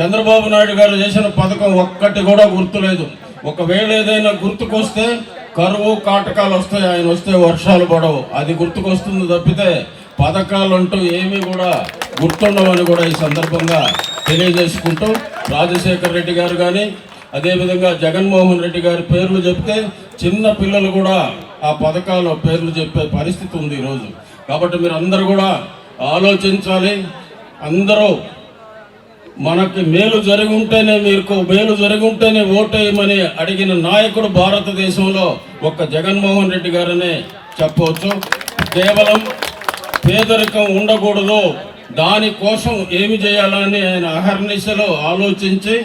చంద్రబాబు నాయుడు గారు చేసిన పథకం ఒక్కటి కూడా గుర్తులేదు. ఒకవేళ ఏదైనా గుర్తుకొస్తే కరువు కాటకాలు వస్తాయి. ఆయన వస్తే వర్షాలు పడవు. అది గుర్తుకొస్తుంది తప్పితే పథకాలు అంటూ ఏమీ కూడా గుర్తుండవని కూడా ఈ సందర్భంగా తెలియజేసుకుంటూ రాజశేఖర్ రెడ్డి గారు కానీ అదేవిధంగా జగన్మోహన్ రెడ్డి గారి పేర్లు చెప్తే చిన్న పిల్లలు కూడా ఆ పథకాల పేర్లు చెప్పే పరిస్థితి ఉంది ఈరోజు. కాబట్టి మీరు అందరూ కూడా ఆలోచించాలి. అందరూ మనకి మేలు జరుగుంటేనే ఉంటేనే మీకు మేలు జరిగి ఉంటేనే ఓటేయమని అడిగిన నాయకుడు భారతదేశంలో ఒక్క జగన్మోహన్ రెడ్డి గారనే చెప్పవచ్చు. కేవలం పేదరికం ఉండకూడదు. దానికోసం ఏమి చేయాలని ఆయన అహర్నిశలో ఆలోచించి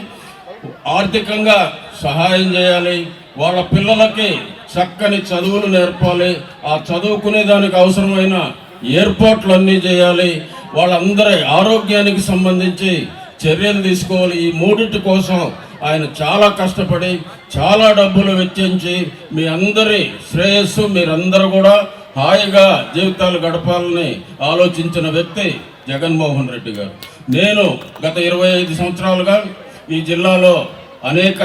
ఆర్థికంగా సహాయం చేయాలి. వాళ్ళ పిల్లలకి చక్కని చదువులు నేర్పాలి. ఆ చదువుకునే దానికి అవసరమైన ఏర్పాట్లన్నీ చేయాలి. వాళ్ళందరి ఆరోగ్యానికి సంబంధించి చర్యలు తీసుకోవాలి. ఈ మూడింటి కోసం ఆయన చాలా కష్టపడి చాలా డబ్బులు వెచ్చించి మీ అందరి శ్రేయస్సు మీరందరూ కూడా హాయిగా జీవితాలు గడపాలని ఆలోచించిన వ్యక్తి జగన్మోహన్ రెడ్డి గారు. నేను గత ఇరవై ఐదు సంవత్సరాలుగా ఈ జిల్లాలో అనేక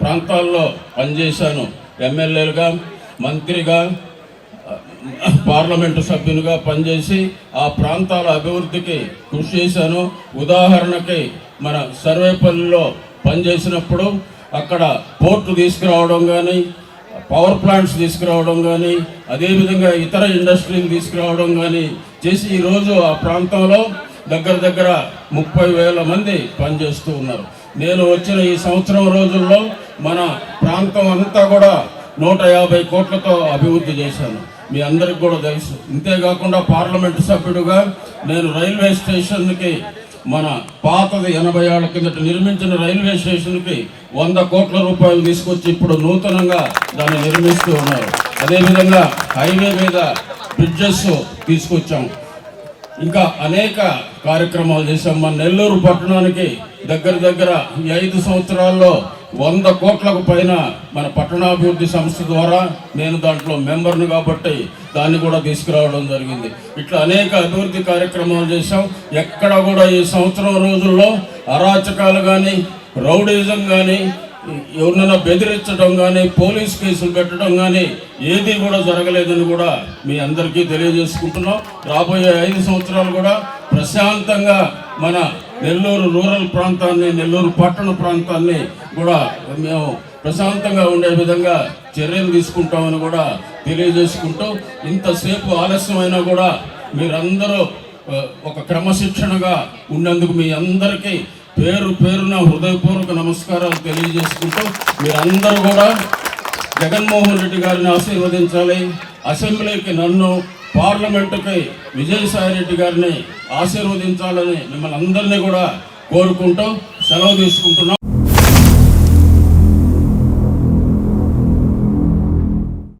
ప్రాంతాల్లో పనిచేశాను. ఎమ్మెల్యేలుగా మంత్రిగా పార్లమెంటు సభ్యునిగా పనిచేసి ఆ ప్రాంతాల అభివృద్ధికి కృషి చేశాను. ఉదాహరణకి మన సర్వేపల్లిలో పనిచేసినప్పుడు అక్కడ పోర్టు తీసుకురావడం కానీ పవర్ ప్లాంట్స్ తీసుకురావడం కానీ అదేవిధంగా ఇతర ఇండస్ట్రీలు తీసుకురావడం కానీ చేసి ఈరోజు ఆ ప్రాంతంలో దగ్గర దగ్గర ముప్పై వేల మంది పనిచేస్తూ ఉన్నారు. నేను వచ్చిన ఈ సంవత్సరం రోజుల్లో మన ప్రాంతం అంతా కూడా నూట యాభై కోట్లతో అభివృద్ధి చేశాను. మీ అందరికి కూడా తెలుసు. ఇంతేకాకుండా పార్లమెంటు సభ్యుడుగా నేను రైల్వే స్టేషన్కి మన పాతది ఎనభై ఏళ్ళ కిందట నిర్మించిన రైల్వే స్టేషన్కి వంద కోట్ల రూపాయలు తీసుకొచ్చి ఇప్పుడు నూతనంగా దాన్ని నిర్మిస్తూ ఉన్నారు. అదేవిధంగా హైవే మీద బ్రిడ్జెస్ తీసుకొచ్చాం. ఇంకా అనేక కార్యక్రమాలు చేశాం. మన నెల్లూరు పట్టణానికి దగ్గర దగ్గర ఈ ఐదు సంవత్సరాల్లో వంద కోట్లకు పైన మన పట్టణాభివృద్ధి సంస్థ ద్వారా నేను దాంట్లో మెంబర్ను కాబట్టి దాన్ని కూడా తీసుకురావడం జరిగింది. ఇట్లా అనేక అభివృద్ధి కార్యక్రమాలు చేశాం. ఎక్కడ కూడా ఈ సంవత్సరం రోజుల్లో అరాచకాలు కానీ రౌడీజం కానీ ఎవరినైనా బెదిరించడం కానీ పోలీస్ కేసులు పెట్టడం కానీ ఏది కూడా జరగలేదని కూడా మీ అందరికీ తెలియజేసుకుంటున్నాం. రాబోయే ఐదు సంవత్సరాలు కూడా ప్రశాంతంగా మన నెల్లూరు రూరల్ ప్రాంతాన్ని నెల్లూరు పట్టణ ప్రాంతాన్ని కూడా మేము ప్రశాంతంగా ఉండే విధంగా చర్యలు తీసుకుంటామని కూడా తెలియజేసుకుంటూ ఇంతసేపు ఆలస్యమైనా కూడా మీరందరూ ఒక క్రమశిక్షణగా ఉన్నందుకు మీ అందరికీ పేరు పేరున హృదయపూర్వక నమస్కారాలు తెలియజేసుకుంటూ మీరందరూ కూడా జగన్మోహన్ రెడ్డి గారిని ఆశీర్వదించాలి. అసెంబ్లీకి నన్ను పార్లమెంటుకి విజయసాయి రెడ్డి గారిని ఆశీర్వదించాలని మిమ్మల్ని అందరినీ కూడా కోరుకుంటూ సెలవు తీసుకుంటున్నాం.